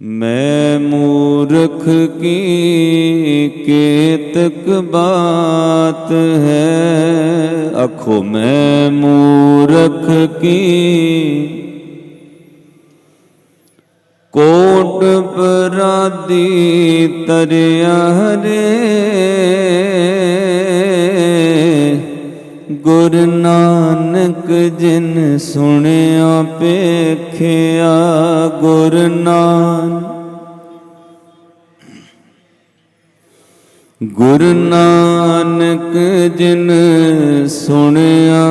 ਮੈਂ ਮੂਰਖ ਕੀ ਕੇਤਕ ਬਾਤ ਹੈ? ਅਖੋ ਮੈਂ ਮੂਰਖ ਕੀ? ਕੋਟ ਪਰਾਦੀ ਤਰਿਆ ਹਰੇ ਗੁਰ ਨਾਨਕ ਜਿਨ ਸੁਣਿਆ ਪੇਖਿਆ ਗੁਰ ਨਾਨਕ ਗੁਰ ਨਾਨਕ ਜਿਨ ਸੁਣਿਆ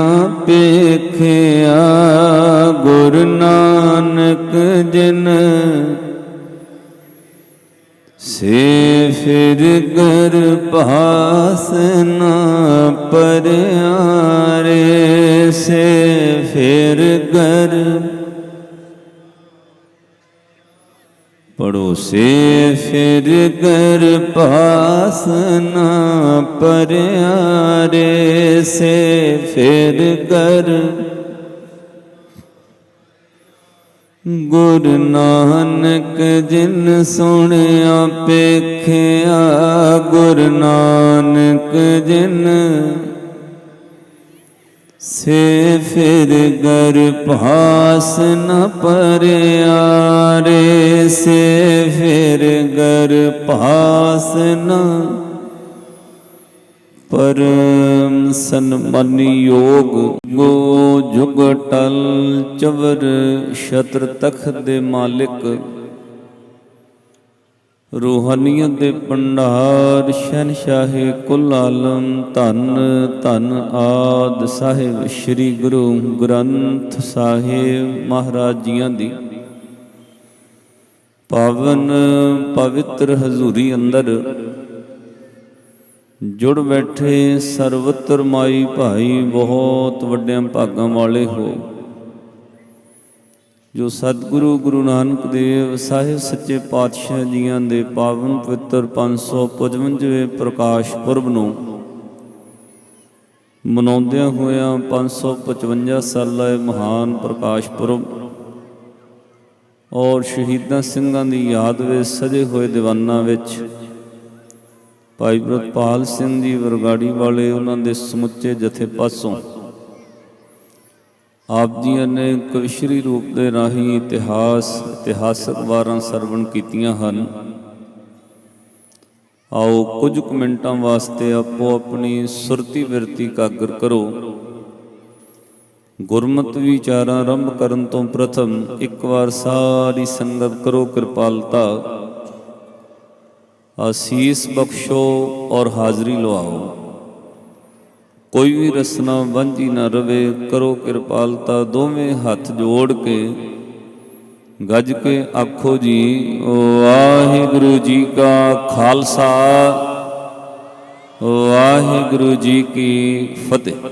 ਪੇਖਿਆ ਗੁਰ ਨਾਨਕ ਜਿਨ ਸੇ ਫਿਰ ਗਰ ਭਾਸ ਨਾ ਪਰਿਆਰੇ, ਸੇ ਫਿਰ ਗਰ ਪੜੋਸੇ, ਫਿਰ ਗਰ ਪਾਸ ਨਾ ਪਰਿਆਰੇ, ਸੇ ਫਿਰ ਗਰ ਗੁਰ ਨਾਨਕ ਜਿਨ ਸੁਣਿਆ ਪੇਖਿਆ, ਗੁਰ ਨਾਨਕ ਜਿਨ ਸੇ ਫਿਰ ਗਰ ਭਾਸ ਨ ਪਰਿਆਰੇ ਸੇ ਫਿਰ ਗਰ ਭਾਸ ਨ ਪਰਮ ਸਨਮਾਨੀ ਯੋਗ ਗੋ ਜੁਗ ਟਲ ਚਵਰ ਛਤਰ ਤਖਤ ਦੇ ਮਾਲਿਕ। ਰੂਹਾਨੀਅਤ ਦੇ ਭੰਡਾਰ ਸ਼ਹਿਨशाह ਕੁੱਲ ਆਲਮ ਧੰਨ ਧੰਨ ਆਦ ਸਾਹਿਬ ਸ੍ਰੀ ਗੁਰੂ ਗ੍ਰੰਥ ਸਾਹਿਬ ਮਹਾਰਾਜ ਜੀਆਂ ਦੀ। ਪਾਵਨ ਪਵਿੱਤਰ ਹਜ਼ੂਰੀ ਅੰਦਰ ਜੁੜ ਬੈਠੇ ਸਰਵਤਰ ਮਾਈ ਭਾਈ ਬਹੁਤ ਵੱਡਿਆਂ ਭਾਗਾਂ ਵਾਲੇ ਹੋ। ਜੋ ਸਤਿਗੁਰੂ ਗੁਰੂ ਨਾਨਕ ਦੇਵ ਸਾਹਿਬ ਸੱਚੇ ਪਾਤਸ਼ਾਹ ਜੀਆਂ ਦੇ ਪਾਵਨ ਪਵਿੱਤਰ 555ਵੇਂ ਪ੍ਰਕਾਸ਼ ਪੁਰਬ ਨੂੰ ਮਨਾਉਂਦਿਆਂ ਹੋਇਆਂ 555 ਸਾਲਾ ਇਹ ਮਹਾਨ ਪ੍ਰਕਾਸ਼ ਪੁਰਬ ਔਰ ਸ਼ਹੀਦਾਂ ਸਿੰਘਾਂ ਦੀ ਯਾਦ ਵਿੱਚ ਸਜੇ ਹੋਏ ਦੀਵਾਨਾਂ ਵਿੱਚ ਭਾਈ ਪ੍ਰਤਪਾਲ ਸਿੰਘ ਜੀ ਵਰਗਾੜੀ ਵਾਲੇ ਉਹਨਾਂ ਦੇ ਸਮੁੱਚੇ ਜਥੇ ਪਾਸੋਂ ਆਪ ਜੀ ਨੇ ਕਵਿਸ਼ਰੀ ਰੂਪ ਦੇ ਰਾਹੀਂ ਇਤਿਹਾਸ, ਇਤਿਹਾਸਕ ਵਾਰਾਂ ਸਰਵਣ ਕੀਤੀਆਂ ਹਨ। ਆਓ ਕੁਝ ਕੁ ਮਿੰਟਾਂ ਵਾਸਤੇ ਆਪੋ ਆਪਣੀ ਸੁਰਤੀ ਵਿਰਤੀ ਕਾਗਰ ਕਰੋ। ਗੁਰਮਤ ਵਿਚਾਰਾਂ ਆਰੰਭ ਕਰਨ ਤੋਂ ਪ੍ਰਥਮ ਇੱਕ ਵਾਰ ਸਾਰੀ ਸੰਗਤ ਕਰੋ ਕਿਰਪਾਲਤਾ। ਆਸੀਸ ਬਖਸ਼ੋ ਔਰ ਹਾਜ਼ਰੀ ਲਵਾਓ ਕੋਈ ਵੀ ਰਸਨਾ ਵਾਂਝੀ ਨਾ ਰਵੇ ਕਰੋ ਕਿਰਪਾਲਤਾ ਦੋਵੇਂ ਹੱਥ ਜੋੜ ਕੇ ਗੱਜ ਕੇ ਆਖੋ ਜੀ ਵਾਹਿਗੁਰੂ ਜੀ ਕਾ ਖਾਲਸਾ ਵਾਹਿਗੁਰੂ ਜੀ ਕੀ ਫਤਿਹ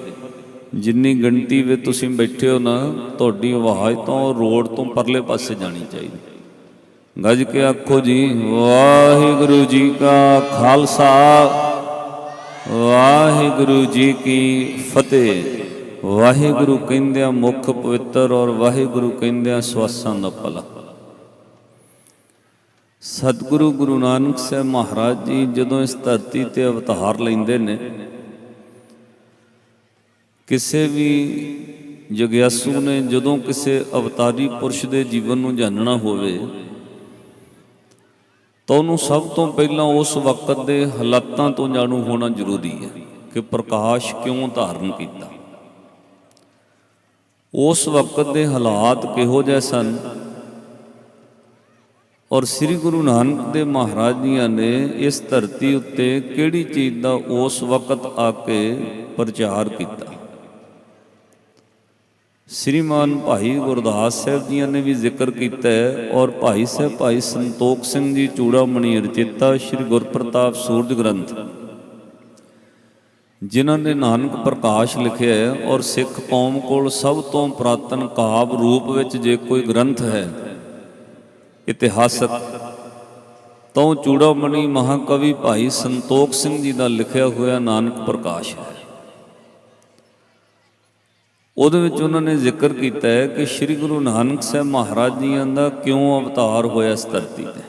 ਜਿੰਨੀ ਗਿਣਤੀ ਵਿੱਚ ਤੁਸੀਂ ਬੈਠੇ ਹੋ ਨਾ ਤੁਹਾਡੀ ਆਵਾਜ਼ ਤੋਂ ਰੋਡ ਤੋਂ ਪਰਲੇ ਪਾਸੇ ਜਾਣੀ ਚਾਹੀਦੀ ਗੱਜ ਕੇ ਆਖੋ ਜੀ, ਵਾਹਿਗੁਰੂ ਜੀ ਕਾ ਖਾਲਸਾ, ਵਾਹਿਗੁਰੂ ਜੀ ਕੀ ਫਤਿਹ। ਵਾਹਿਗੁਰੂ ਕਹਿੰਦਿਆਂ ਮੁਖ ਪਵਿੱਤਰ ਔਰ ਵਾਹਿਗੁਰੂ ਕਹਿੰਦਿਆਂ ਸਵਾਸਾਂ ਦਾ ਭਲਾ। ਸਤਿਗੁਰੂ ਗੁਰੂ ਨਾਨਕ ਸਾਹਿਬ ਮਹਾਰਾਜ ਜੀ ਜਦੋਂ ਇਸ ਧਰਤੀ ਤੇ ਅਵਤਾਰ ਲੈਂਦੇ ਨੇ, ਕਿਸੇ ਵੀ ਜਗਿਆਸੂ ਨੇ ਜਦੋਂ ਕਿਸੇ ਅਵਤਾਰੀ ਪੁਰਸ਼ ਦੇ ਜੀਵਨ ਨੂੰ ਜਾਣਨਾ ਹੋਵੇ ਤਾਂ ਉਹਨੂੰ ਸਭ ਤੋਂ ਪਹਿਲਾਂ ਉਸ ਵਕਤ ਦੇ ਹਾਲਾਤਾਂ ਤੋਂ ਜਾਣੂ ਹੋਣਾ ਜ਼ਰੂਰੀ ਹੈ ਕਿ ਪ੍ਰਕਾਸ਼ ਕਿਉਂ ਧਾਰਨ ਕੀਤਾ। ਉਸ ਵਕਤ ਦੇ ਹਾਲਾਤ ਕਿਹੋ ਜਿਹੇ ਸਨ? ਔਰ ਸ੍ਰੀ ਗੁਰੂ ਨਾਨਕ ਦੇ ਮਹਾਰਾਜ ਜੀਆਂ ਨੇ ਇਸ ਧਰਤੀ ਉੱਤੇ ਕਿਹੜੀ ਚੀਜ਼ ਦਾ ਉਸ ਵਕਤ ਆ ਕੇ ਪ੍ਰਚਾਰ ਕੀਤਾ? ਸ੍ਰੀਮਾਨ ਭਾਈ ਗੁਰਦਾਸ ਸਾਹਿਬ ਜੀਆਂ ਨੇ ਵੀ ਜ਼ਿਕਰ ਕੀਤਾ ਹੈ ਔਰ ਭਾਈ ਸਾਹਿਬ, ਭਾਈ ਸੰਤੋਖ ਸਿੰਘ ਜੀ ਚੂੜਾਮਣੀ ਰਚਿਤਾ ਸ੍ਰੀ ਗੁਰਪ੍ਰਤਾਪ ਸੂਰਜ ਗ੍ਰੰਥ, ਜਿਨ੍ਹਾਂ ਨੇ ਨਾਨਕ ਪ੍ਰਕਾਸ਼ ਲਿਖਿਆ ਹੈ ਔਰ ਸਿੱਖ ਕੌਮ ਕੋਲ ਸਭ ਤੋਂ ਪ੍ਰਾਤਨ ਕਾਵ ਰੂਪ ਵਿੱਚ ਜੇ ਕੋਈ ਗ੍ਰੰਥ ਹੈ, ਇਤਿਹਾਸਕ ਤਾਂ ਚੂੜਾਮਣੀ ਮਹਾਕਵੀ ਭਾਈ ਸੰਤੋਖ ਸਿੰਘ ਜੀ ਦਾ ਲਿਖਿਆ ਹੋਇਆ ਨਾਨਕ ਪ੍ਰਕਾਸ਼ ਹੈ। ਉਹਦੇ ਵਿੱਚ ਉਹਨਾਂ ਨੇ ਜ਼ਿਕਰ ਕੀਤਾ ਹੈ ਕਿ ਸ੍ਰੀ ਗੁਰੂ ਨਾਨਕ ਸਾਹਿਬ ਮਹਾਰਾਜ ਜੀਆਂ ਦਾ ਕਿਉਂ ਅਵਤਾਰ ਹੋਇਆ ਇਸ ਧਰਤੀ ਤੇ?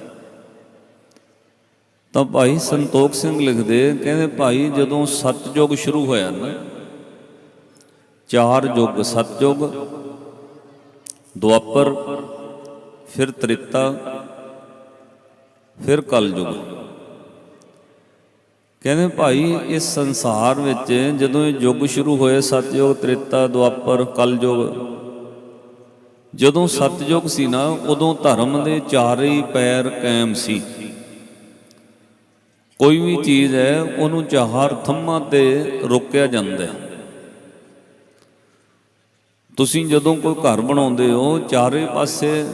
ਤਾਂ ਭਾਈ ਸੰਤੋਖ ਸਿੰਘ ਲਿਖਦੇ ਕਹਿੰਦੇ ਭਾਈ ਜਦੋਂ ਸਤਜੁਗ ਸ਼ੁਰੂ ਹੋਇਆ ਨਾ, ਚਾਰ ਯੁੱਗ ਸਤਜੁਗ ਦੁਆਪਰ, ਫਿਰ ਤ੍ਰਿਤਾ ਫਿਰ ਕਲਯੁਗ। ਕਹਿੰਦੇ ਭਾਈ, ਇਸ ਸੰਸਾਰ ਵਿੱਚ ਜਦੋਂ ਇਹ ਯੁੱਗ ਸ਼ੁਰੂ ਹੋਏ, ਸਤਯੁਗ, ਤ੍ਰੇਤਾ, ਦੁਆਪਰ, ਕਲਯੁਗ, ਜਦੋਂ ਸਤਯੁਗ ਸੀ ਨਾ, ਉਦੋਂ ਧਰਮ ਦੇ ਚਾਰੇ ਹੀ ਪੈਰ ਕਾਇਮ ਸੀ। ਕੋਈ ਵੀ ਚੀਜ਼ ਹੈ, ਉਹਨੂੰ ਚਾਰ ਥੰਮਾਂ ਤੇ ਰੋਕਿਆ ਜਾਂਦਾ ਹੈ। ਤੁਸੀਂ ਜਦੋਂ ਕੋਈ ਘਰ ਬਣਾਉਂਦੇ ਹੋ, ਚਾਰੇ ਪਾਸੇ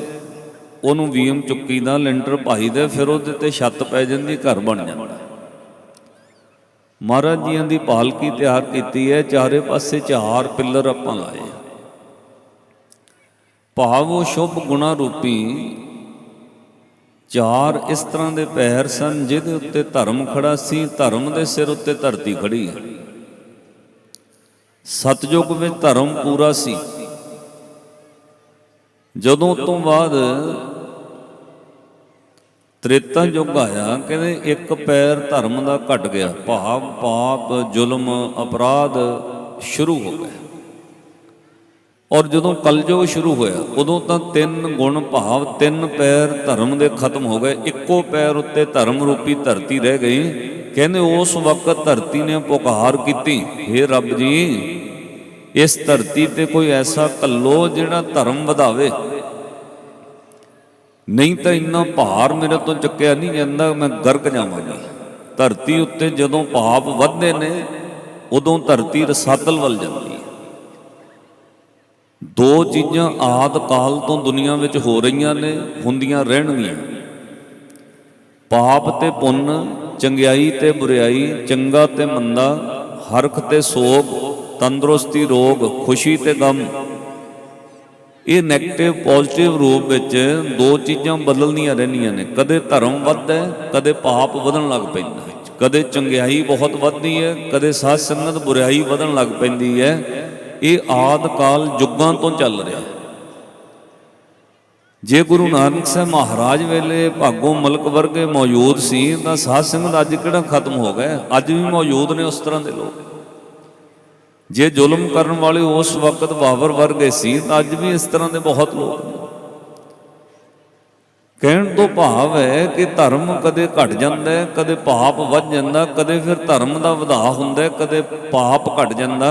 ਉਹਨੂੰ ਵੀਮ ਚੁੱਕੀ ਦਾ, ਲੈਂਟਰ ਪਾਈ ਦਾ, ਫਿਰ ਉਹਦੇ ਤੇ ਛੱਤ ਪੈ ਜਾਂਦੀ, ਘਰ ਬਣ ਜਾਂਦਾ ਮਹਾਰਾਜ ਜੀਆਂ ਦੀ ਪਾਲਕੀ ਤਿਆਰ ਕੀਤੀ ਹੈ, ਚਾਰੇ ਪਾਸੇ ਚਾਰ ਪਿੱਲਰ ਆਪਾਂ ਲਾਏ ਭਾਵ ਉਹ ਸ਼ੁਭ ਗੁਣਾ ਰੂਪੀ, ਚਾਰ ਇਸ ਤਰ੍ਹਾਂ ਦੇ ਪੈਰ ਸਨ ਜਿਹਦੇ ਉੱਤੇ ਧਰਮ ਖੜਾ ਸੀ, ਧਰਮ ਦੇ ਸਿਰ ਉੱਤੇ ਧਰਤੀ ਖੜੀ ਹੈ। ਸਤਜੁਗ ਵਿੱਚ ਧਰਮ ਪੂਰਾ ਸੀ। ਜਦੋਂ ਤੋਂ ਬਾਅਦ ਤ੍ਰੇਤਾ ਯੁੱਗ ਆਇਆ ਕਹਿੰਦੇ ਇੱਕ ਪੈਰ ਧਰਮ ਦਾ ਘਟ ਗਿਆ, ਭਾਵ ਪਾਪ, ਜ਼ੁਲਮ, ਅਪਰਾਧ ਸ਼ੁਰੂ ਹੋ ਗਏ। ਔਰ ਜਦੋਂ ਕਲਯੁਗ ਸ਼ੁਰੂ ਹੋਇਆ, ਉਦੋਂ ਤਾਂ ਤਿੰਨ ਗੁਣ ਭਾਵ ਤਿੰਨ ਪੈਰ ਧਰਮ ਦੇ ਖਤਮ ਹੋ ਗਏ। ਇੱਕੋ ਪੈਰ ਉੱਤੇ ਧਰਮ ਰੂਪੀ ਧਰਤੀ ਰਹਿ ਗਈ। ਕਹਿੰਦੇ ਉਸ ਵਕਤ ਧਰਤੀ ਨੇ ਪੁਕਾਰ ਕੀਤੀ हे ਰੱਬ ਜੀ, ਇਸ ਧਰਤੀ ਤੇ ਕੋਈ ਐਸਾ ਕੱਲੋ ਜਿਹੜਾ ਧਰਮ ਵਧਾਵੇ। ਨਹੀਂ ਤਾਂ ਇੰਨਾ ਭਾਰ ਮੇਰੇ ਤੋਂ ਚੱਕਿਆ ਨਹੀਂ ਜਾਂਦਾ, ਮੈਂ ਗਰਕ ਜਾਵਾਂਗਾ। ਧਰਤੀ ਉੱਤੇ ਜਦੋਂ ਪਾਪ ਵੱਧਦੇ ਨੇ, ਉਦੋਂ ਧਰਤੀ ਰਸਾਤਲ ਵੱਲ ਜਾਂਦੀ ਹੈ। ਦੋ ਚੀਜ਼ਾਂ ਆਦ ਕਾਲ ਤੋਂ ਦੁਨੀਆ ਵਿੱਚ ਹੋ ਰਹੀਆਂ ਨੇ, ਹੁੰਦੀਆਂ ਰਹਿਣਗੀਆਂ। ਪਾਪ ਤੇ ਪੁੰਨ, ਚੰਗਿਆਈ ਤੇ ਬੁਰਿਆਈ ਚੰਗਾ ਤੇ ਮੰਦਾ, ਹਰਖ ਤੇ ਸੋਗ, ਤੰਦਰੁਸਤੀ ਰੋਗ, ਖੁਸ਼ੀ ਤੇ ਗਮ। ਇਹ 네ਗੇਟਿਵ ਪੋਜ਼ਿਟਿਵ ਰੂਪ ਵਿੱਚ ਦੋ ਚੀਜ਼ਾਂ ਬਦਲਦੀਆਂ ਰਹਿੰਦੀਆਂ ਨੇ। ਕਦੇ ਧਰਮ ਵੱਧਦਾ ਹੈ, ਕਦੇ ਪਾਪ ਵਧਣ ਲੱਗ ਪੈਂਦਾ ਹੈ। ਕਦੇ ਚੰਗਿਆਈ ਬਹੁਤ ਵੱਧਦੀ ਹੈ, ਕਦੇ ਸਾਧ ਸੰਗਤ ਬੁਰਾਈ ਵਧਣ ਲੱਗ ਪੈਂਦੀ ਹੈ। ਇਹ ਆਦ ਕਾਲ ਯੁੱਗਾਂ ਤੋਂ ਚੱਲ ਰਿਹਾ ਜੇ ਗੁਰੂ ਨਾਨਕ ਸਾਹਿਬ ਮਹਾਰਾਜ ਵੇਲੇ ਭਾਗੋ ਮਲਕ ਵਰਗੇ ਮੌਜੂਦ ਸੀ, ਤਾਂ ਸਾਧ ਸੰਗਤ ਅੱਜ ਕਿਹੜਾ ਖਤਮ ਹੋ ਗਏ ਅੱਜ ਵੀ ਮੌਜੂਦ ਨੇ ਉਸ ਤਰ੍ਹਾਂ ਦੇ ਲੋਕ। ਜੇ ਜ਼ੁਲਮ ਕਰਨ ਵਾਲੇ ਉਸ ਵਕਤ ਬਾਬਰ ਵਰਗੇ ਸੀ, ਤਾਂ ਅੱਜ ਵੀ ਇਸ ਤਰ੍ਹਾਂ ਦੇ ਬਹੁਤ ਲੋਕ ਨੇ। ਕਹਿਣ ਤੋਂ ਭਾਵ ਹੈ ਕਿ ਧਰਮ ਕਦੇ ਘਟ ਜਾਂਦਾ ਹੈ, ਕਦੇ ਪਾਪ ਵੱਧ ਜਾਂਦਾ ਕਦੇ ਫਿਰ ਧਰਮ ਦਾ ਵਧਾ ਹੁੰਦਾ ਕਦੇ ਪਾਪ ਘਟ ਜਾਂਦਾ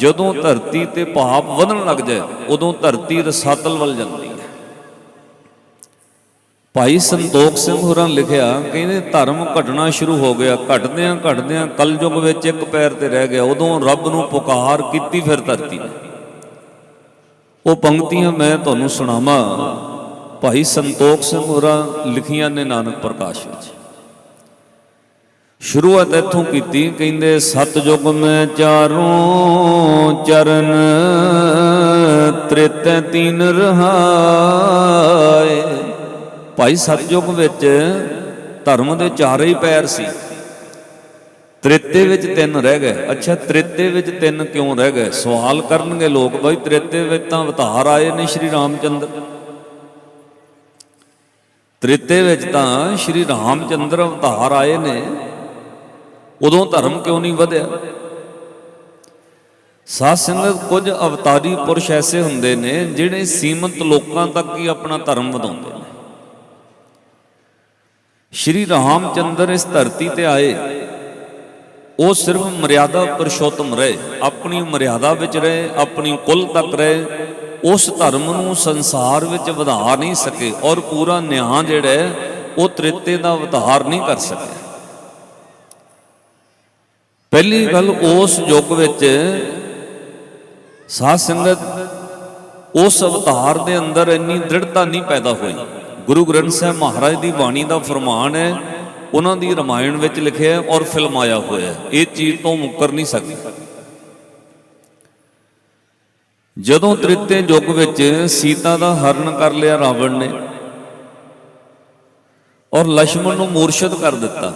ਜਦੋਂ ਧਰਤੀ ਤੇ ਪਾਪ ਵਧਣ ਲੱਗ ਜਾਏ, ਉਦੋਂ ਧਰਤੀ ਰਸਾਤਲ ਵੱਲ ਜਾਂਦੀ ਭਾਈ ਸੰਤੋਖ ਸਿੰਘ ਹੋਰਾਂ ਲਿਖਿਆ, ਕਹਿੰਦੇ ਧਰਮ ਘਟਣਾ ਸ਼ੁਰੂ ਹੋ ਗਿਆ, ਘਟਦਿਆਂ ਘਟਦਿਆਂ ਕਲਯੁਗ ਵਿੱਚ ਇੱਕ ਪੈਰ ਤੇ ਰਹਿ ਗਿਆ, ਉਦੋਂ ਰੱਬ ਨੂੰ ਪੁਕਾਰ ਕੀਤੀ ਫਿਰ ਧਰਤੀ। ਨੇ ਉਹ ਪੰਕਤੀਆਂ ਮੈਂ ਤੁਹਾਨੂੰ ਸੁਣਾਵਾਂ। ਭਾਈ ਸੰਤੋਖ ਸਿੰਘ ਹੋਰਾਂ ਲਿਖੀਆਂ ਨੇ ਨਾਨਕ ਪ੍ਰਕਾਸ਼ ਵਿੱਚ। ਸ਼ੁਰੂਆਤ ਇੱਥੋਂ ਕੀਤੀ, ਕਹਿੰਦੇ ਸਤਜੁਗ ਮੈਂ ਚਾਰੋਂ ਚਰਨ, ਤ੍ਰਿਤੈ ਤੀਨ ਰਹਾਏ ਭਾਈ ਸਤਜੁਗ ਵਿੱਚ ਧਰਮ ਦੇ ਚਾਰੇ ਹੀ ਪੈਰ ਸੀ। ਤ੍ਰਿਤੇ ਵਿੱਚ ਤਿੰਨ ਰਹਿ ਗਏ। ਅੱਛਾ, ਤ੍ਰਿਤੇ ਵਿੱਚ ਤਿੰਨ ਕਿਉਂ ਰਹਿ ਗਏ? ਸਵਾਲ ਕਰਨਗੇ ਲੋਕ, ਬਈ ਤ੍ਰਿਤੇ ਵਿੱਚ ਤਾਂ ਅਵਤਾਰ ਆਏ ਨੇ ਸ਼੍ਰੀ ਰਾਮਚੰਦਰ। ਤ੍ਰਿਤੇ ਵਿੱਚ ਤਾਂ ਸ਼੍ਰੀ ਰਾਮਚੰਦਰ ਅਵਤਾਰ ਆਏ ਨੇ। ਉਦੋਂ ਧਰਮ ਕਿਉਂ ਨਹੀਂ ਵਧਿਆ? ਸਾਧ ਸੰਗਤ ਕੁਝ ਅਵਤਾਰੀ ਪੁਰਸ਼ ਐਸੇ ਹੁੰਦੇ ਨੇ, ਜਿਹੜੇ ਸੀਮਤ ਲੋਕਾਂ ਤੱਕ ਹੀ ਆਪਣਾ ਧਰਮ ਵਧਾਉਂਦੇ ਸ਼੍ਰੀ ਰਾਮ ਚੰਦਰ ਇਸ ਧਰਤੀ ਤੇ ਆਏ। ਉਹ ਸਿਰਫ ਮਰਿਆਦਾ ਪੁਰਸ਼ੋਤਮ ਰਹੇ ਆਪਣੀ ਮਰਿਆਦਾ ਵਿੱਚ ਰਹੇ ਆਪਣੀ ਕੁੱਲ ਤੱਕ ਰਹੇ। ਉਸ ਧਰਮ ਨੂੰ ਸੰਸਾਰ ਵਿੱਚ ਵਧਾ ਨਹੀਂ ਸਕੇ ਔਰ ਪੂਰਾ ਨਿਆਂ ਜਿਹੜਾ ਹੈ, ਉਹ ਤ੍ਰਿਤੇ ਦਾ ਅਵਤਾਰ ਨਹੀਂ ਕਰ ਸਕੇ। ਪਹਿਲੀ ਗੱਲ ਉਸ ਯੁੱਗ ਵਿੱਚ ਸਾਧ ਸੰਗਤ ਉਸ ਅਵਤਾਰ ਦੇ ਅੰਦਰ ਇੰਨੀ ਦ੍ਰਿੜਤਾ ਨਹੀਂ ਪੈਦਾ ਹੋਈ। ਗੁਰੂ ਗ੍ਰੰਥ ਸਾਹਿਬ ਮਹਾਰਾਜ ਦੀ ਬਾਣੀ ਦਾ ਫਰਮਾਨ ਹੈ, ਉਹਨਾਂ ਦੀ ਰਮਾਇਣ ਵਿੱਚ ਲਿਖਿਆ ਔਰ ਫਿਲਮਾਇਆ ਹੋਇਆ ਇਹ ਚੀਜ਼ ਤੋਂ ਮੁੱਕਰ ਨਹੀਂ ਸਕਦੀ। ਜਦੋਂ ਤ੍ਰਿਤੇ ਯੁੱਗ ਵਿੱਚ ਸੀਤਾ ਦਾ ਹਰਨ ਕਰ ਲਿਆ ਰਾਵਣ ਨੇ ਔਰ ਲక్ష్మణ ਨੂੰ ਮੂਰਛਿਤ ਕਰ ਦਿੱਤਾ,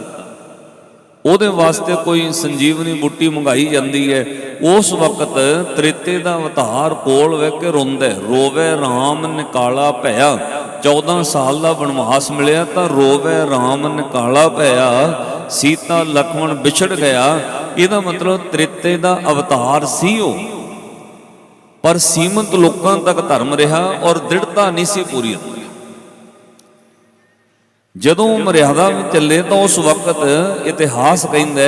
ਉਹਦੇ ਵਾਸਤੇ ਕੋਈ ਸੰਜੀਵਨੀ ਬੁੱਟੀ ਮੰਗਾਈ ਜਾਂਦੀ ਹੈ। ਉਸ ਵਕਤ ਤ੍ਰਿਤੇ ਦਾ ਅਵਤਾਰ ਕੋਲ ਵੇਖ ਕੇ ਰੋਂਦਾ ਰੋਵੇ, ਰਾਮ ਨਿਕਾਲਾ ਭਇਆ। 14 ਸਾਲ ਦਾ ਬਨਵਾਸ ਮਿਲਿਆ ਤਾਂ ਰੋਵੇ RAM ਨਿਕਾਲਾ ਭਇਆ ਸੀਤਾ, ਲਖਮਣ ਵਿਛੜ ਗਿਆ। ਇਹਦਾ ਮਤਲਬ ਤ੍ਰਿਤੇ ਦਾ ਅਵਤਾਰ ਸੀ ਉਹ। ਪਰ ਸੀਮਤ ਲੋਕਾਂ ਤੱਕ ਧਰਮ ਰਿਹਾ ਔਰ ਦ੍ਰਿੜਤਾ ਨਹੀਂ ਸੀ ਪੂਰੀ ਹੁੰਦੀ। ਜਦੋਂ ਮਰਿਆਦਾ ਵਿੱਚ ਚੱਲੇ ਤਾਂ ਉਸ ਵਕਤ ਇਤਿਹਾਸ ਕਹਿੰਦਾ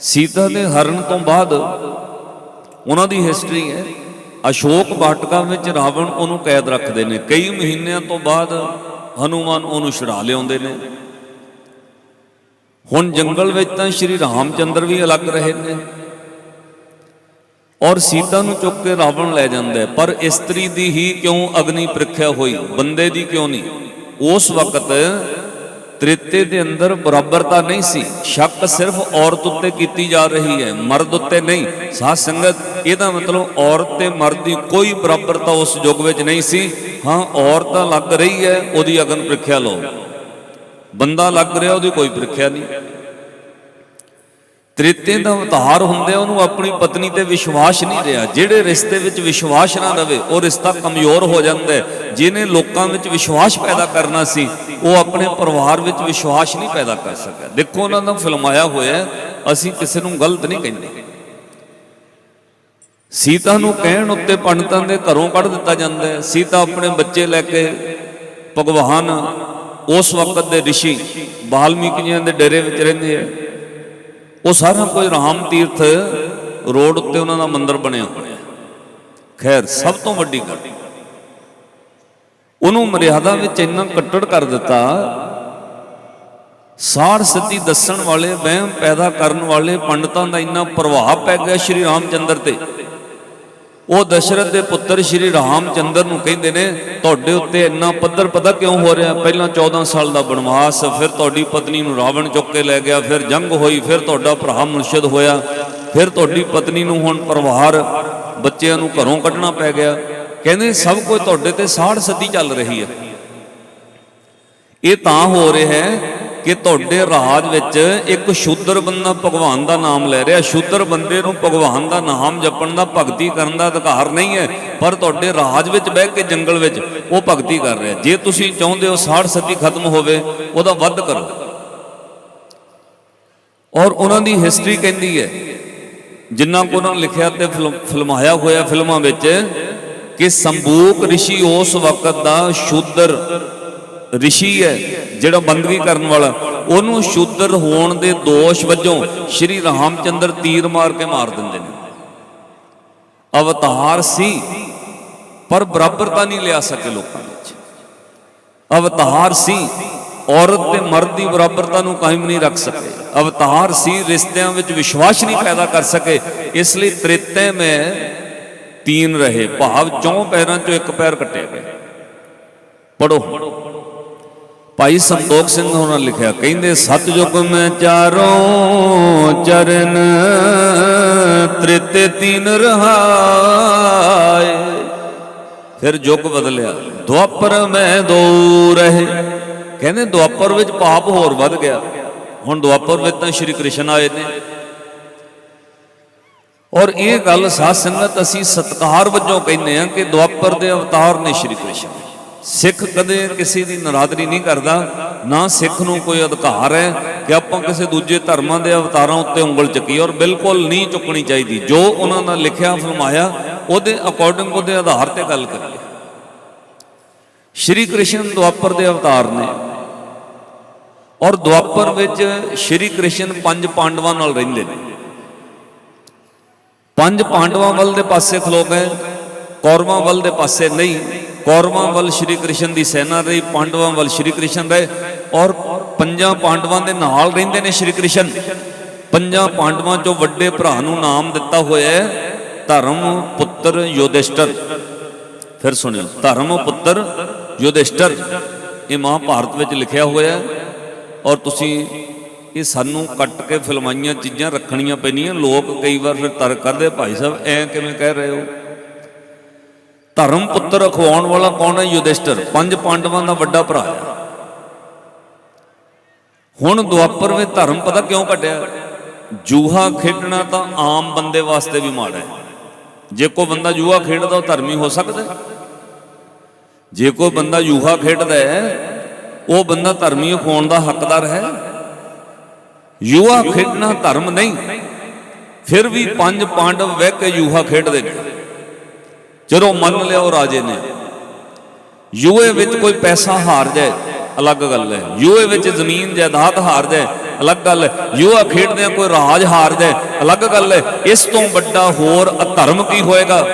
ਸੀਤਾ ਦੇ ਹਰਨ ਤੋਂ ਬਾਅਦ, ਉਹਨਾਂ ਦੀ ਹਿਸਟਰੀ ਹੈ ਅਸ਼ੋਕ ਬਾਟਕਾ ਵਿੱਚ ਰਾਵਣ ਉਹਨੂੰ ਕੈਦ ਰੱਖਦੇ ਨੇ। ਕਈ ਮਹੀਨਿਆਂ ਤੋਂ ਬਾਅਦ ਹਨੂਮਾਨ ਉਹਨੂੰ ਛੁਡਾ ਲਿਆਉਂਦੇ ਨੇ। ਹੁਣ ਜੰਗਲ ਵਿੱਚ ਤਾਂ ਸ਼੍ਰੀ ਰਾਮਚੰਦਰ ਵੀ ਅਲੱਗ ਰਹੇ ਨੇ। ਔਰ ਸੀਤਾ ਨੂੰ ਚੁੱਕ ਕੇ ਰਾਵਣ ਲੈ ਜਾਂਦਾ ਪਰ ਇਸਤਰੀ ਦੀ ਹੀ ਕਿਉਂ ਅਗਨੀ ਪ੍ਰੀਖਿਆ ਹੋਈ? ਬੰਦੇ ਦੀ ਕਿਉਂ ਨਹੀਂ? ਉਸ ਵਕਤ ਤ੍ਰਿਤੇ ਦੇ ਅੰਦਰ ਬਰਾਬਰਤਾ ਨਹੀਂ ਸੀ। ਸ਼ੱਕ ਸਿਰਫ ਔਰਤ ਉੱਤੇ ਕੀਤੀ ਜਾ ਰਹੀ ਹੈ, ਮਰਦ ਉੱਤੇ ਨਹੀਂ। ਸਾਧ ਸੰਗਤ, ਇਹਦਾ ਮਤਲਬ ਔਰਤ ਤੇ ਮਰਦ ਦੀ ਕੋਈ ਬਰਾਬਰਤਾ ਉਸ ਯੁੱਗ ਵਿੱਚ ਨਹੀਂ ਸੀ। ਹਾਂ, ਔਰਤ ਲੱਗ ਰਹੀ ਹੈ, ਉਹਦੀ ਅਗਨ ਪ੍ਰੀਖਿਆ ਲਓ। ਬੰਦਾ ਲੱਗ ਰਿਹਾ, ਉਹਦੀ ਕੋਈ ਪ੍ਰੀਖਿਆ ਨਹੀਂ। ਤ੍ਰਿਤੇ ਦਾ ਅਵਤਾਰ ਹੁੰਦੇ ਉਹਨੂੰ ਆਪਣੀ ਪਤਨੀ ਤੇ ਵਿਸ਼ਵਾਸ ਨਹੀਂ ਰਿਹਾ। ਜਿਹੜੇ ਰਿਸ਼ਤੇ ਵਿੱਚ ਵਿਸ਼ਵਾਸ ਨਾ ਰਵੇ, ਉਹ ਰਿਸ਼ਤਾ ਕਮਜ਼ੋਰ ਹੋ ਜਾਂਦਾ ਜਿਹਨੇ ਲੋਕਾਂ ਵਿੱਚ ਵਿਸ਼ਵਾਸ ਪੈਦਾ ਕਰਨਾ ਸੀ, ਉਹ ਆਪਣੇ ਪਰਿਵਾਰ ਵਿੱਚ ਵਿਸ਼ਵਾਸ ਨਹੀਂ ਪੈਦਾ ਕਰ ਸਕਿਆ। ਦੇਖੋ, ਉਹਨਾਂ ਦਾ ਫਿਲਮਾਇਆ ਹੋਇਆ ਅਸੀਂ ਕਿਸੇ ਨੂੰ ਗਲਤ ਨਹੀਂ ਕਹਿੰਦੇ। ਸੀਤਾ ਨੂੰ ਕਹਿਣ ਉੱਤੇ ਪੰਡਤਾਂ ਦੇ ਘਰੋਂ ਕੱਢ ਦਿੱਤਾ ਜਾਂਦਾ ਹੈ। ਸੀਤਾ ਆਪਣੇ ਬੱਚੇ ਲੈ ਕੇ ਭਗਵਾਨ ਉਸ ਵਕਤ ਦੇ ਰਿਸ਼ੀ ਬਾਲਮੀਕ ਜੀਆਂ ਦੇ ਡੇਰੇ ਵਿੱਚ ਰਹਿੰਦੇ ਆ। ਉਹ ਸਾਰਾ ਕੁਝ ਰਾਮ ਤੀਰਥ ਰੋਡ ਉੱਤੇ ਉਹਨਾਂ ਦਾ ਮੰਦਿਰ ਬਣਿਆ ਹੋਇਆ ਖੈਰ, ਸਭ ਤੋਂ ਵੱਡੀ ਗੱਲ, ਉਹਨੂੰ ਮਰਿਆਦਾ ਵਿੱਚ ਇੰਨਾ ਕੱਟੜ ਕਰ ਦਿੱਤਾ ਸਾਰ ਸਤੀ ਦੱਸਣ ਵਾਲੇ, ਵਹਿਮ ਪੈਦਾ ਕਰਨ ਵਾਲੇ ਪੰਡਤਾਂ ਦਾ ਇੰਨਾ ਪ੍ਰਭਾਵ ਪੈ ਗਿਆ ਸ਼੍ਰੀ ਰਾਮਚੰਦਰ ਤੇ। ਉਹ ਦਸ਼ਰਥ ਦੇ ਪੁੱਤਰ ਸ਼੍ਰੀ ਰਾਮ ਚੰਦਰ ਨੂੰ ਕਹਿੰਦੇ ਨੇ, ਤੁਹਾਡੇ ਉੱਤੇ ਇੰਨਾ ਪੱਧਰ ਪਤਾ ਕਿਉਂ ਹੋ ਰਿਹਾ? ਪਹਿਲਾਂ 14 ਸਾਲ ਦਾ ਬਨਵਾਸ, ਫਿਰ ਤੁਹਾਡੀ ਪਤਨੀ ਨੂੰ ਰਾਵਣ ਚੁੱਕ ਕੇ ਲੈ ਗਿਆ, ਫਿਰ ਜੰਗ ਹੋਈ, ਫਿਰ ਤੁਹਾਡਾ ਭਰਾ ਮੁਰਸ਼ਦ ਹੋਇਆ, ਫਿਰ ਤੁਹਾਡੀ ਪਤਨੀ ਨੂੰ ਹੁਣ ਪਰਿਵਾਰ ਬੱਚਿਆਂ ਨੂੰ ਘਰੋਂ ਕੱਢਣਾ ਪੈ ਗਿਆ। ਕਹਿੰਦੇ ਸਭ ਕੁਝ ਤੁਹਾਡੇ ਤੇ ਸਾੜ ਸਤੀ ਚੱਲ ਰਹੀ ਹੈ। ਇਹ ਤਾਂ ਹੋ ਰਿਹਾ ਹੈ ਕਿ ਤੁਹਾਡੇ ਰਾਜ ਵਿੱਚ ਇੱਕ ਸ਼ੂਦਰ ਬੰਦਾ ਭਗਵਾਨ ਦਾ ਨਾਮ ਲੈ ਰਿਹਾ। ਸ਼ੂਦਰ ਬੰਦੇ ਨੂੰ ਭਗਵਾਨ ਦਾ ਨਾਮ ਜਪਣ ਦਾ ਭਗਤੀ ਕਰਨ ਦਾ ਅਧਿਕਾਰ ਨਹੀਂ ਹੈ, ਪਰ ਤੁਹਾਡੇ ਰਾਜ ਵਿੱਚ ਬਹਿ ਕੇ ਜੰਗਲ ਵਿੱਚ ਉਹ ਭਗਤੀ ਕਰ ਰਿਹਾ। ਜੇ ਤੁਸੀਂ ਚਾਹੁੰਦੇ ਹੋ ਸਾੜ ਸਤੀ ਖਤਮ ਹੋਵੇ, ਉਹਦਾ ਵੱਧ ਕਰੋ। ਔਰ ਉਹਨਾਂ ਦੀ ਹਿਸਟਰੀ ਕਹਿੰਦੀ ਹੈ, ਜਿੰਨਾ ਕੋ ਉਹਨਾਂ ਨੇ ਲਿਖਿਆ ਤੇ ਫਿਲਮ- ਫਿਲਮਾਇਆ ਹੋਇਆ ਫਿਲਮਾਂ ਵਿੱਚ, ਕਿ ਸੰਬੂਕ ਰਿਸ਼ੀ ਉਸ ਵਕਤ ਦਾ ਸ਼ੂਦਰ ਰਿਸ਼ੀ ਹੈ, ਜਿਹੜਾ ਬੰਦਗੀ ਕਰਨ ਵਾਲਾ। ਉਹਨੂੰ ਸ਼ੂਦਰ ਹੋਣ ਦੇ ਦੋਸ਼ ਵਜੋਂ ਸ਼੍ਰੀ ਰਾਮਚੰਦਰ ਤੀਰ ਮਾਰ ਕੇ ਮਾਰ ਦਿੰਦੇ ਨੇ। ਅਵਤਾਰ ਸੀ, ਪਰ ਬਰਾਬਰਤਾ ਨਹੀਂ ਲਿਆ ਸਕੇ ਲੋਕਾਂ ਵਿੱਚ। ਅਵਤਾਰ ਸੀ, ਔਰਤ ਤੇ ਮਰਦ ਦੀ ਬਰਾਬਰਤਾ ਨੂੰ ਕਾਇਮ ਨਹੀਂ ਰੱਖ ਸਕੇ। ਅਵਤਾਰ ਸੀ, ਰਿਸ਼ਤਿਆਂ ਵਿੱਚ ਵਿਸ਼ਵਾਸ ਨਹੀਂ ਪੈਦਾ ਕਰ ਸਕੇ। ਇਸ ਲਈ ਤ੍ਰਿਤੈ ਮੈਂ ਤੀਨ ਰਹੇ, ਭਾਵ ਚੌਂ ਪੈਰਾਂ ਚੋਂ ਇੱਕ ਪੈਰ ਕੱਟਿਆ ਗਿਆ। ਪੜੋ ਭਾਈ ਸੰਤੋਖ ਸਿੰਘ ਹੋਣਾ ਲਿਖਿਆ, ਕਹਿੰਦੇ ਸਤਜੁਗ ਮੈਂ ਚਾਰੋਂ ਚਰਨ, ਤ੍ਰਿਤੇ ਤੀਨ ਰਹਾਏ। ਫਿਰ ਯੁੱਗ ਬਦਲਿਆ, ਦੁਆਪਰ ਮੈਂ ਦੋ ਰਹੇ। ਕਹਿੰਦੇ, ਦੁਆਪਰ ਵਿੱਚ ਪਾਪ ਹੋਰ ਵੱਧ ਗਿਆ। ਹੁਣ ਦੁਆਪਰ ਵਿੱਚ ਤਾਂ ਸ਼੍ਰੀ ਕ੍ਰਿਸ਼ਨ ਆਏ ਨੇ। ਔਰ ਇਹ ਗੱਲ ਸਾਧ ਸੰਗਤ ਅਸੀਂ ਸਤਕਾਰ ਵਜੋਂ ਕਹਿੰਦੇ ਆ ਕਿ ਦੁਆਪਰ ਦੇ ਅਵਤਾਰ ਨੇ ਸ਼੍ਰੀ ਕ੍ਰਿਸ਼ਨ। ਸਿੱਖ ਕਦੇ ਕਿਸੇ ਦੀ ਨਰਾਦਰੀ ਨਹੀਂ ਕਰਦਾ, ਨਾ ਸਿੱਖ ਨੂੰ ਕੋਈ ਅਧਿਕਾਰ ਹੈ ਕਿ ਆਪਾਂ ਕਿਸੇ ਦੂਜੇ ਧਰਮਾਂ ਦੇ ਅਵਤਾਰਾਂ ਉੱਤੇ ਉਂਗਲ ਚੱਕੀ ਔਰ ਬਿਲਕੁਲ ਨਹੀਂ ਚੁੱਕਣੀ ਚਾਹੀਦੀ। ਜੋ ਉਹਨਾਂ ਦਾ ਲਿਖਿਆ, ਫਰਮਾਇਆ, ਉਹਦੇ ਅਕੋਰਡਿੰਗ ਉਹਦੇ ਆਧਾਰ ਤੇ ਗੱਲ ਕਰੀਏ। ਸ਼੍ਰੀ ਕ੍ਰਿਸ਼ਨ ਦੁਆਪਰ ਦੇ ਅਵਤਾਰ ਨੇ। ਔਰ ਦੁਆਪਰ ਵਿੱਚ ਸ਼੍ਰੀ ਕ੍ਰਿਸ਼ਨ ਪੰਜ ਪਾਂਡਵਾਂ ਨਾਲ ਰਹਿੰਦੇ ਨੇ। ਪੰਜ ਪਾਂਡਵਾਂ ਵੱਲ ਦੇ ਪਾਸੇ ਖਲੋ ਗਏ, ਕੌਰਵਾਂ ਵੱਲ ਦੇ ਪਾਸੇ ਨਹੀਂ। ਕੌਰਵਾਂ ਵੱਲ ਸ਼੍ਰੀ ਕ੍ਰਿਸ਼ਨ ਦੀ ਸੈਨਾ ਰਹੀ, ਪਾਂਡਵਾਂ ਵੱਲ ਸ਼੍ਰੀ ਕ੍ਰਿਸ਼ਨ ਰਹੇ ਔਰ ਪੰਜਾਂ ਪਾਂਡਵਾਂ ਦੇ ਨਾਲ ਰਹਿੰਦੇ ਨੇ ਸ਼੍ਰੀ ਕ੍ਰਿਸ਼ਨ। ਪੰਜਾਂ ਪਾਂਡਵਾਂ ਚੋਂ ਵੱਡੇ ਭਰਾ ਨੂੰ ਨਾਮ ਦਿੱਤਾ ਹੋਇਆ ਹੈ ਧਰਮ ਪੁੱਤਰ ਯੁਧਿਸ਼ਟਰ। ਫਿਰ ਸੁਣਿਓ, ਧਰਮ ਪੁੱਤਰ ਯੁਧਿਸ਼ਟਰ, ਇਹ ਮਹਾਭਾਰਤ ਵਿੱਚ ਲਿਖਿਆ ਹੋਇਆ ਔਰ ਤੁਸੀਂ ਇਹ ਸਾਨੂੰ ਕੱਟ ਕੇ ਫਿਲਮਾਈਆਂ ਚੀਜ਼ਾਂ ਰੱਖਣੀਆਂ ਪੈਣੀਆਂ ਲੋਕ ਕਈ ਵਾਰ ਫਿਰ ਤਰਕ ਕਰਦੇ, ਭਾਈ ਸਾਹਿਬ, ਐ ਕਿਵੇਂ ਕਹਿ ਰਹੇ ਹੋ? ਧਰਮ ਪੁੱਤਰ ਅਖਵਾਉਣ ਵਾਲਾ ਕੌਣ ਹੈ? ਯੁਧਿਸ਼ਟਰ। ਪੰਜ ਪਾਂਡਵਾਂ ਦਾ ਵੱਡਾ ਭਰਾ ਹੈ। ਹੁਣ ਦੁਆਪਰ ਵਿੱਚ ਧਰਮ ਪਤਾ ਕਿਉਂ ਕੱਟਿਆ ਜੂਹਾ ਖੇਡਣਾ ਤਾਂ ਆਮ ਬੰਦੇ ਵਾਸਤੇ ਵੀ ਮਾੜਾ ਹੈ। ਜੇ ਕੋਈ ਬੰਦਾ ਜੂਹਾ ਖੇਡਦਾ, ਉਹ ਧਰਮੀ ਹੋ ਸਕਦਾ ਜੇ ਕੋਈ ਬੰਦਾ ਜੂਹਾ ਖੇਡਦਾ ਹੈ, ਉਹ ਬੰਦਾ ਧਰਮੀ ਹੋਣ ਦਾ ਹੱਕਦਾਰ ਹੈ। ਜੂਹਾ ਖੇਡਣਾ ਧਰਮ ਨਹੀਂ। ਫਿਰ ਵੀ ਪੰਜ ਪਾਂਡਵ ਵਹਿ ਕੇ ਯੂਹਾ ਖੇਡਦੇ ਨੇ। ਜਦੋਂ ਮੰਨ ਲਿਆ ਉਹ ਰਾਜੇ ਨੇ। ਯੂਏ ਵਿੱਚ ਕੋਈ ਪੈਸਾ ਹਾਰ ਜਾਏ, ਅਲੱਗ ਗੱਲ ਹੈ। ਯੂਏ ਵਿੱਚ ਜ਼ਮੀਨ, ਜਾਇਦਾਦ ਹਾਰ ਜਾਏ, ਅਲੱਗ ਗੱਲ ਹੈ। ਯੂਆ ਖੇਡਦਿਆਂ ਕੋਈ ਰਾਜ ਹਾਰ ਜਾਏ, ਅਲੱਗ ਗੱਲ ਹੈ। ਇਸ ਤੋਂ ਵੱਡਾ ਹੋਰ ਅਧਰਮ ਕੀ ਹੋਏਗਾ?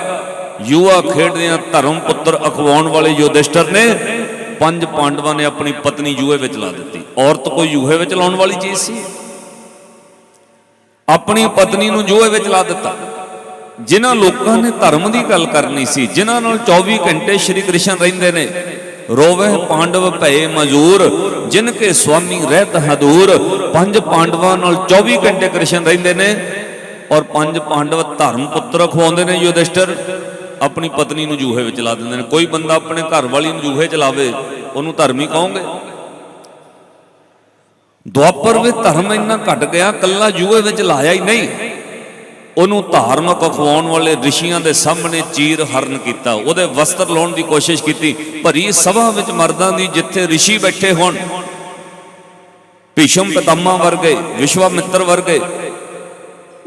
ਯੂਆ ਖੇਡਦਿਆਂ ਧਰਮ ਪੁੱਤਰ ਅਖਵਾਉਣ ਵਾਲੇ ਯੁਧਿਸ਼ਟਰ ਨੇ ਪੰਜ ਪਾਂਡਵਾਂ ਨੇ ਆਪਣੀ ਪਤਨੀ ਯੂਏ ਵਿੱਚ ਲਾ ਦਿੱਤੀ। ਔਰਤ ਕੋਈ ਯੂਹੇ ਵਿੱਚ ਲਾਉਣ ਵਾਲੀ ਚੀਜ਼ ਸੀ? ਆਪਣੀ ਪਤਨੀ ਨੂੰ ਜੂਏ ਵਿੱਚ ਲਾ ਦਿੱਤਾ। ਜਿਨ੍ਹਾਂ ਲੋਕਾਂ ਨੇ ਧਰਮ ਦੀ ਗੱਲ ਕਰਨੀ ਸੀ, ਜਿਨ੍ਹਾਂ ਨਾਲ 24 ਘੰਟੇ ਸ਼੍ਰੀ ਕ੍ਰਿਸ਼ਨ ਰਹਿੰਦੇ ਨੇ ਰੋਵੇ ਪਾਂਡਵ ਭਏ ਮਜੂਰ, ਜਿਨ ਕੇ ਸੁਆਮੀ ਰਹਿਤ ਹਦੂਰ, ਪੰਜ ਪਾਂਡਵਾਂ ਨਾਲ 24 ਘੰਟੇ ਕ੍ਰਿਸ਼ਨ ਰਹਿੰਦੇ ਨੇ, ਔਰ ਪੰਜ ਪਾਂਡਵ ਧਰਮ ਪੁੱਤਰ ਖਵਾਉਂਦੇ ਨੇ ਯੁਧਿਸ਼ਟਰ। ਆਪਣੀ ਪਤਨੀ ਨੂੰ ਜੂਹੇ ਵਿੱਚ ਲਾ ਦਿੰਦੇ ਨੇ। ਕੋਈ ਬੰਦਾ ਆਪਣੇ ਘਰ ਵਾਲੀ ਨੂੰ ਜੂਹੇ ਚ ਲਾਵੇ, ਉਹਨੂੰ ਧਰਮੀ ਕਹੋਗੇ? ਦੁਆਪਰ ਵਿੱਚ ਧਰਮ ਇੰਨਾ ਘਟ ਗਿਆ, ਕੱਲਾ ਜੂਹੇ ਵਿੱਚ ਲਾਇਆ ਹੀ ਨਹੀਂ। ਉਹਨੂੰ ਧਾਰਮਿਕ ਅਖਵਾਉਣ ਵਾਲੇ ਰਿਸ਼ੀਆਂ ਦੇ ਸਾਹਮਣੇ ਚੀਰ ਹਰਨ ਕੀਤਾ। ਉਹਦੇ ਵਸਤਰ ਲਾਉਣ ਦੀ ਕੋਸ਼ਿਸ਼ ਕੀਤੀ। ਭਰੀ ਸਭਾ ਵਿੱਚ ਮਰਦਾਂ ਦੀ ਜਿੱਥੇ ਰਿਸ਼ੀ ਬੈਠੇ ਹੋਣ, ਭੀਸ਼ਮ ਪਿਤਾਮਾ ਵਰਗੇ, ਵਿਸ਼ਵਾਮਿੱਤਰ ਵਰਗੇ,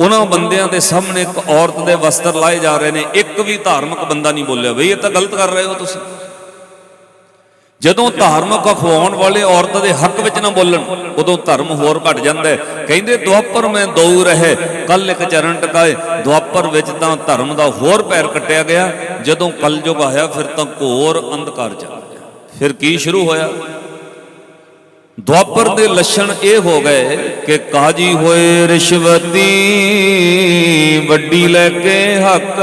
ਉਹਨਾਂ ਬੰਦਿਆਂ ਦੇ ਸਾਹਮਣੇ ਇੱਕ ਔਰਤ ਦੇ ਵਸਤਰ ਲਾਏ ਜਾ ਰਹੇ ਨੇ। ਇੱਕ ਵੀ ਧਾਰਮਿਕ ਬੰਦਾ ਨਹੀਂ ਬੋਲਿਆ। ਬਈ, ਇਹ ਤਾਂ ਗਲਤ ਕਰ ਰਹੇ ਹੋ ਤੁਸੀਂ। ਜਦੋਂ ਧਾਰਮਿਕ ਅਖਵਾਉਣ ਵਾਲੇ ਔਰਤ ਦੇ ਹੱਕ ਵਿੱਚ ਨਾ ਬੋਲਣ, ਉਦੋਂ ਧਰਮ ਹੋਰ ਘਟ ਜਾਂਦਾ ਹੈ। ਕਹਿੰਦੇ, ਦੁਆਪਰ ਮੈਂ ਦਊ ਰਹੇ ਕੱਲ ਇੱਕ ਚਰਨ ਟਕਾਏ। ਦੁਆਪਰ ਵਿੱਚ ਤਾਂ ਧਰਮ ਦਾ ਹੋਰ ਪੈਰ ਕੱਟਿਆ ਗਿਆ। ਜਦੋਂ ਕਲਯੁਗ ਆਇਆ, ਫਿਰ ਤਾਂ ਘੋਰ ਅੰਧਕਾਰ ਚੱਲ ਗਿਆ। ਫਿਰ ਕੀ ਸ਼ੁਰੂ ਹੋਇਆ? ਦੁਆਪਰ ਦੇ ਲੱਛਣ ਇਹ ਹੋ ਗਏ ਕਿ ਕਾਜੀ ਹੋਏ ਰਿਸ਼ਵਤੀ, ਵੱਡੀ ਲੈ ਕੇ ਹੱਕ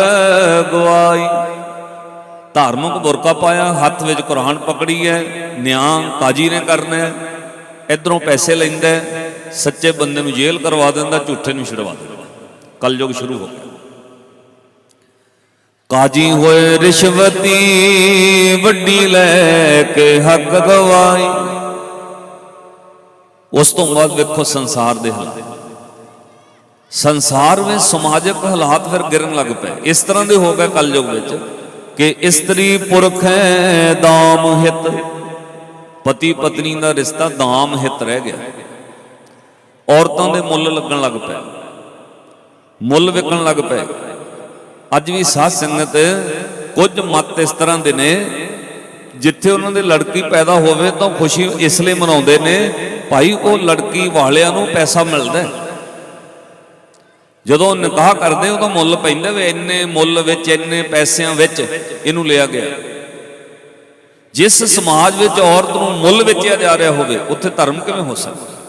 ਗਵਾਈ। ਧਾਰਮਿਕ ਬੁਰਕਾ ਪਾਇਆ, ਹੱਥ ਵਿੱਚ ਕੁਰਾਨ ਪਕੜੀ ਹੈ, ਨਿਆਂ ਕਾਜੀ ਨੇ ਕਰਨਾ ਹੈ, ਇਧਰੋਂ ਪੈਸੇ ਲੈਂਦਾ ਸੱਚੇ ਬੰਦੇ ਨੂੰ ਜੇਲ੍ਹ ਕਰਵਾ ਦਿੰਦਾ, ਝੂਠੇ ਨੂੰ ਛੁਡਵਾ ਦਿੰਦਾ। ਕਲਯੁਗ ਸ਼ੁਰੂ ਹੋ ਗਿਆ। ਕਾਜੀ ਹੋਏ ਰਿਸ਼ਵਤੀ, ਵੱਡੀ ਲੈ ਕੇ ਹੱਕ ਗਵਾਈ। ਉਸ ਤੋਂ ਬਾਅਦ ਵੇਖੋ ਸੰਸਾਰ ਦੇ ਹਾਲਾਤ। ਸੰਸਾਰ ਵਿੱਚ ਸਮਾਜਿਕ ਹਾਲਾਤ ਫਿਰ ਗਿਰਨ ਲੱਗ ਪਏ। ਇਸ ਤਰ੍ਹਾਂ ਦੇ ਹੋ ਗਏ ਕਲਯੁਗ ਵਿੱਚ। ਕਿ ਇਸਤਰੀ ਪੁਰਖ ਹੈ, ਦਾਮ ਹਿਤ। ਪਤੀ ਪਤਨੀ ਦਾ ਰਿਸ਼ਤਾ ਦਾਮ ਹਿਤ ਰਹਿ ਗਿਆ। ਔਰਤਾਂ ਦੇ ਮੁੱਲ ਲੱਗਣ ਲੱਗ ਪਏ। ਮੁੱਲ ਵਿਕਣ ਲੱਗ ਪਏ। ਅੱਜ ਵੀ ਸਾਧ ਸੰਗਤ ਕੁਝ ਮਤ ਇਸ ਤਰ੍ਹਾਂ ਦੇ ਨੇ, ਜਿੱਥੇ ਉਹਨਾਂ ਦੇ ਲੜਕੀ ਪੈਦਾ ਹੋਵੇ ਤਾਂ ਖੁਸ਼ੀ ਇਸ ਲਈ ਮਨਾਉਂਦੇ ਨੇ, ਭਾਈ ਉਹ ਲੜਕੀ ਵਾਲਿਆਂ ਨੂੰ ਪੈਸਾ ਮਿਲਦਾ ਹੈ। ਜਦੋਂ ਨਿਕਾਹ ਕਰਦੇ ਉਦੋਂ ਮੁੱਲ ਪੈਂਦਾ ਵੀ, ਇੰਨੇ ਮੁੱਲ ਵਿੱਚ, ਇੰਨੇ ਪੈਸਿਆਂ ਵਿੱਚ ਇਹਨੂੰ ਲਿਆ ਗਿਆ। ਜਿਸ ਸਮਾਜ ਵਿੱਚ ਔਰਤ ਨੂੰ ਮੁੱਲ ਵੇਚਿਆ ਜਾ ਰਿਹਾ ਹੋਵੇ, ਉੱਥੇ ਧਰਮ ਕਿਵੇਂ ਹੋ ਸਕਦਾ?